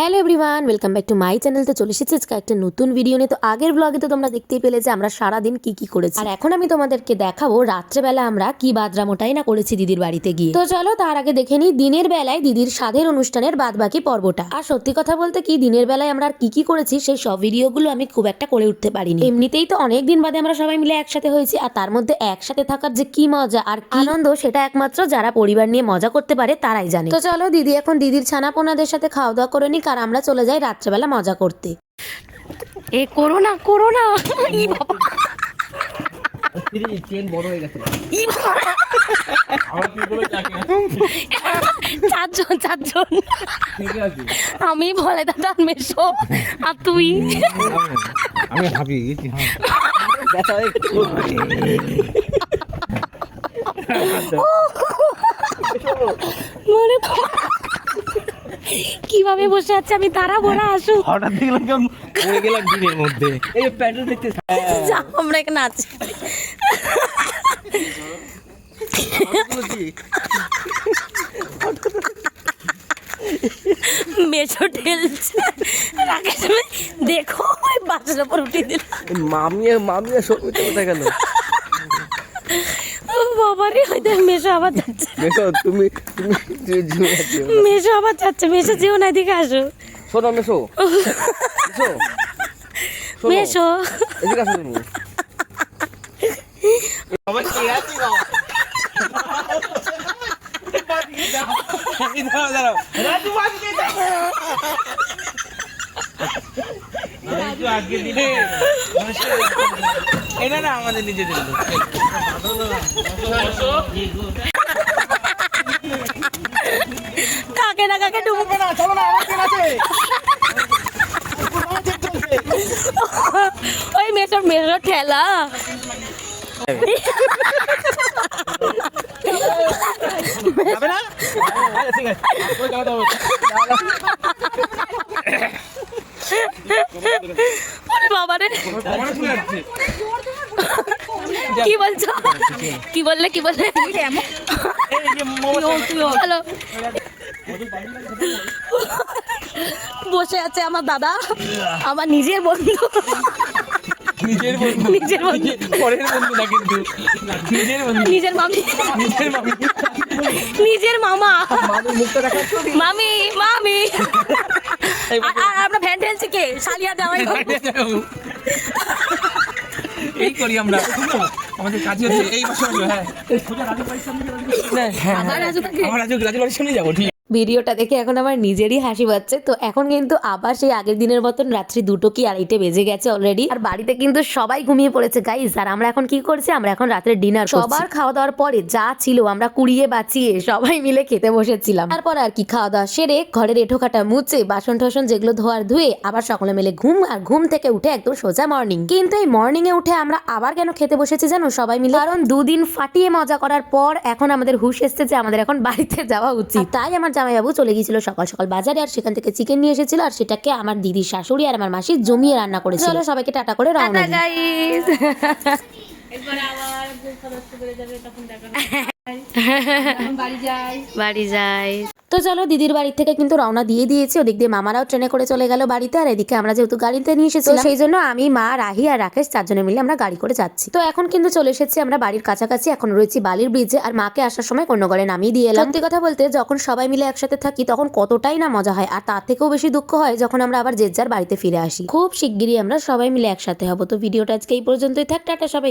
Hello everyone welcome back to my channel তো চলে এসেছি আজকে একটা নতুন ভিডিও নিয়ে। তো আগের ব্লগে তো তোমরা দেখতেই পেলে যে আমরা সারাদিন কি কি করেছি। আর এখন আমি তোমাদেরকে দেখাবো রাত্রেবেলা আমরা কি বাদরামোটাই না করেছি দিদির বাড়িতে গিয়ে। তো চলো তার আগে দেখে নিই দিনের বেলায় দিদির সাধের অনুষ্ঠানের বাদবাকি পর্বটা। আর সত্যি কথা বলতে কি, দিনের বেলায় আমরা কি কি করেছি সেই সব ভিডিওগুলো আমি খুব একটা করে উঠতে পারিনি। এমনিতেই তো অনেক দিন বাদে আমরা সবাই মিলে একসাথে হয়েছি, আর তার মধ্যে একসাথে থাকার যে কি মজা আর আনন্দ সেটা একমাত্র যারা পরিবার নিয়ে মজা করতে পারে তারাই জানে। তো চলো দিদি এখন দিদির ছানাপোনাদের সাথে খাওয়া দাওয়া করে নিক আর আমরা চলে যাই রাত্রেবেলা মজা করতে। এ করো না করো না। ই বাবা। চেন বড় হয়ে গেছে। ই বাবা। চারজন চারজন। আমি বলে দাদা মেশো আর তুই? আমি গেছি মনে পড়ে- কীভাবে বসে আছে? আমি তারা ভরা আসু হঠাৎ দেখলাম কেমন পড়ে গেলাম দিনের মধ্যে। এই প্যান্ডেল দেখতে যা আমরা এখানে আছি। মেশো ঠেলছে রাকেশ দেখো ওই বাসের ওপর উঠে দিল। মামিয়া মামিয়া সত্যি কোথায় গেল মেশো আবার যাচ্ছে। দেখো তুমি তুমি। মেশো আবার যাচ্ছে মেশো যেও না এদিকে আসো। শোনো মেশো। মেশো। এদিকে আসো তুমি। দাঁড়াও, দাঁড়াও। এটা না আমাদের নিজেদের কাকে না কাকে ডুববে না ঠেলা না? ঠিক আছে। ওই যাও, যাও। ওরে বাবারে আমার শুনে যাচ্ছে। কি বলছো? কি বললে কি বললে? চলো। বসে আছে আমার দাদা আমার নিজের বন্ধু। নিজের বন্ধু। নিজের বন্ধু। পরের বন্ধু না কিন্তু। নিজের বন্ধু। নিজের মামি। নিজের মামি। নিজের মামা। মামির মুখটা দেখাচ্ছ মামি মামি। আর আমরা ভ্যান ঠেলছি কে সালিয়া দেওয়াই। এই করি আমরা। আমাদের কাজ হচ্ছে এই বছর। হ্যাঁ। হ্যাঁ, থাকে? আমার রাজু রাজু বাড়ির সামনে যাব ঠিক ভিডিওটা দেখে এখন আমার নিজেরই হাসি পাচ্ছে। তো এখন কিন্তু আবার সেই আগের দিনের মতন রাত্রি দুটো কি আড়াইটে বেজে গেছে অলরেডি আর বাড়িতে কিন্তু সবাই ঘুমিয়ে পড়েছে গাইস আর আমরা এখন কি করছি? আমরা এখন রাত্রে ডিনার সবার খাওয়া দাওয়ার পরে যা ছিল আমরা কুড়িয়ে বাঁচিয়ে সবাই মিলে খেতে বসেছিলাম। তারপর আর কি খাওয়া দাওয়া সেরে ঘরের এঠো কাটা মুছে বাসন টাসন যেগুলো ধোয়ার ধুয়ে আবার সকলে মিলে ঘুম আর ঘুম থেকে উঠে একদম সোজা মর্নিং কিন্তু এই মর্নিং এ উঠে আমরা আবার কেন খেতে বসেছি জানো সবাই মিলে? কারণ দুদিন ফাটিয়ে মজা করার পর এখন আমাদের হুশ এসছে যে আমাদের এখন বাড়িতে যাওয়া উচিত। তাই আমার জামাইবাবু চলে গিয়েছিল সকাল সকাল বাজারে আর সেখান থেকে চিকেন নিয়ে এসেছিল আর সেটাকে আমার দিদির শাশুড়ি আর আমার মাসি জমিয়ে রান্না করেছিল। সবাইকে টাটা করে রান্না দিই। বাড়ি যাই। তো চলো দিদির বাড়ি থেকে কিন্তু রওনা দিয়ে দিয়েছি। ওদিক দিয়ে মামারাও ট্রেনে করে চলে গেল বাড়িতে আর এদিকে আমরা যেহেতু গাড়িতে নিয়ে এসেছি সেই জন্য আমি মা রাহি আর রাকেশ চারজনে মিলে আমরা গাড়ি করে যাচ্ছি। তো এখন কিন্তু চলে এসেছি আমরা বাড়ির কাছাকাছি। এখন রয়েছি বালির ব্রিজে আর মাকে আসার সময় কর্ণগড়ে নামিয়ে দিয়ে এলাম। সত্যি কথা বলতে যখন সবাই মিলে একসাথে থাকি তখন কতটাই না মজা হয়। আর তার থেকেও বেশি দুঃখ হয় যখন আমরা আবার যে যার বাড়িতে ফিরে আসি। খুব শিগগিরই আমরা সবাই মিলে একসাথে হব। তো ভিডিওটা আজকে এই পর্যন্তই থাক। টাটা সবাইকে।